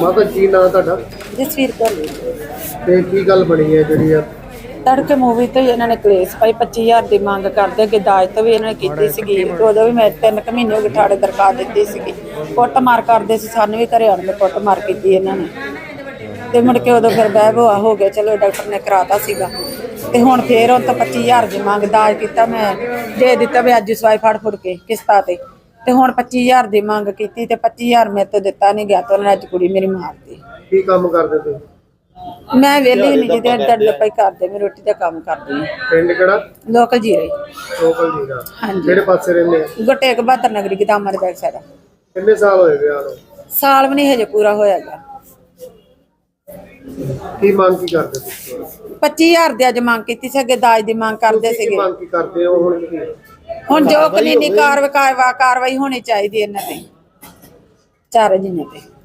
ਮਾਤਾ ਕੀ ਨਾਂ ਤੁਹਾਡਾ? ਜਸਵੀਰ ਕੌਰ ਤੇ ਕੀ ਗੱਲ ਬਣੀ ਹੈ ਜਿਹੜੀ ਆ? ਤੜਕੇ ਮੂਵੀ ਤੇ ਹੀ ਇਹਨਾਂ ਨੇ ਕਲੇਸ਼ ਪਾਈ 25000 ਦੀ ਮੰਗ ਕਰਦੇ ਕਿ ਦਾਜ ਤੋਂ ਵੀ ਇਹਨਾਂ ਨੇ ਕੀਤੀ ਸੀਗੀ। ਤੇ ਉਦੋਂ ਵੀ ਮੈਂ ਤਿੰਨ ਕੁ ਮਹੀਨੇ ਹੋ ਗਏ ਠਾੜੇ ਦਰਖਾਸਤ ਦਿੱਤੀ ਸੀਗੀ। ਕੁੱਟ ਮਾਰ ਕਰਦੇ ਸੀ ਸਾਨੂੰ ਵੀ ਘਰੇ ਆਣ ਕੇ ਕੁੱਟ ਮਾਰ ਕੀਤੀ ਇਹਨਾਂ ਨੇ। ਤੇ ਮੁੜ ਕੇ ਉਦੋਂ ਫਿਰ ਬਹਿ ਬਵਾ ਹੋ ਗਿਆ ਚਲੋ ਡਾਕਟਰ ਨੇ ਕਰਾਤਾ ਸੀਗਾ। ਤੇ ਹੁਣ ਫੇਰ ਉਹ ਤਾਂ 25000 ਦੀ ਮੰਗ ਦਾਜ ਕੀਤਾ ਮੈਂ ਦੇ ਦਿੱਤਾ ਵੀ ਅੱਜ ਸਵਾਈ ਫੜ ਫੁੜ ਕੇ ਕਿਸ਼ਤਾਂ ਤੇ। ਤੇ ਹੁਣ 25000 ਦੀ ਮੰਗ ਕੀਤੀ ਤੇ 25000 ਮੇਰੇ ਤੋਂ ਦਿੱਤਾ ਨਹੀਂ ਗਿਆ ਤੇ ਉਹਨਾਂ ਨੇ ਅੱਜ ਕੁੜੀ ਮੇਰੀ ਮਾਰਤੀ। ਕੀ ਕੰਮ ਕਰਦੇ ਤੁਸੀਂ? ਮੈਂ ਵਿਹਲੀ ਨਹੀਂ ਜਿਹਦੇ ਡੱਡ ਪਈ ਕਰਦੇ ਮੈਂ ਰੋਟੀ ਦਾ ਕੰਮ ਕਰਦੀ ਹਾਂ। ਪਿੰਡ ਕਿਹੜਾ? ਲੋਕਲ ਜੀਰੇ ਲੋਕਲ ਜੀ ਦਾ ਹਾਂਜੀ। ਕਿਹੜੇ ਪਾਸੇ ਰਹਿੰਦੇ ਆ? ਗੁੱਟੇਕ ਬਹਾਦਰ ਨਗਰੀ ਦੇ ਬੈਕ ਸਾਈਡ ਕਿੰਨੇ ਸਾਲ ਹੋਏ ਵਿਆਹ ਨੂੰ? ਸਾਲ ਵੀ ਨਹੀਂ ਹਜੇ ਪੂਰਾ ਹੋਇਆ ਗਾ ਕੀ ਮੰਗ ਕੀ ਕਰਦੇ ਤੁਸੀਂ? 25000 ਦੀ ਅੱਜ ਮੰਗ ਕੀਤੀ ਸੀ ਅੱਗੇ ਦਾਜ ਦੀ ਮੰਗ ਕਰਦੇ ਤੁਸੀਂ ਕੀ ਸੀਗੇ। ਮੰਗ ਕੀ ਕਰਦੇ ਹੋ ਹੁਣ ਕੀ? ਹੁਣ ਜੋ ਕਾਨੂੰਨੀ ਕਾਰਵਾਈ ਕਾਰਵਾਈ ਹੋਣੀ ਚਾਹੀਦੀ ਇਹਨਾਂ ਤੇ। ਚਾਰ ਜੀਆਂ ਤੇ।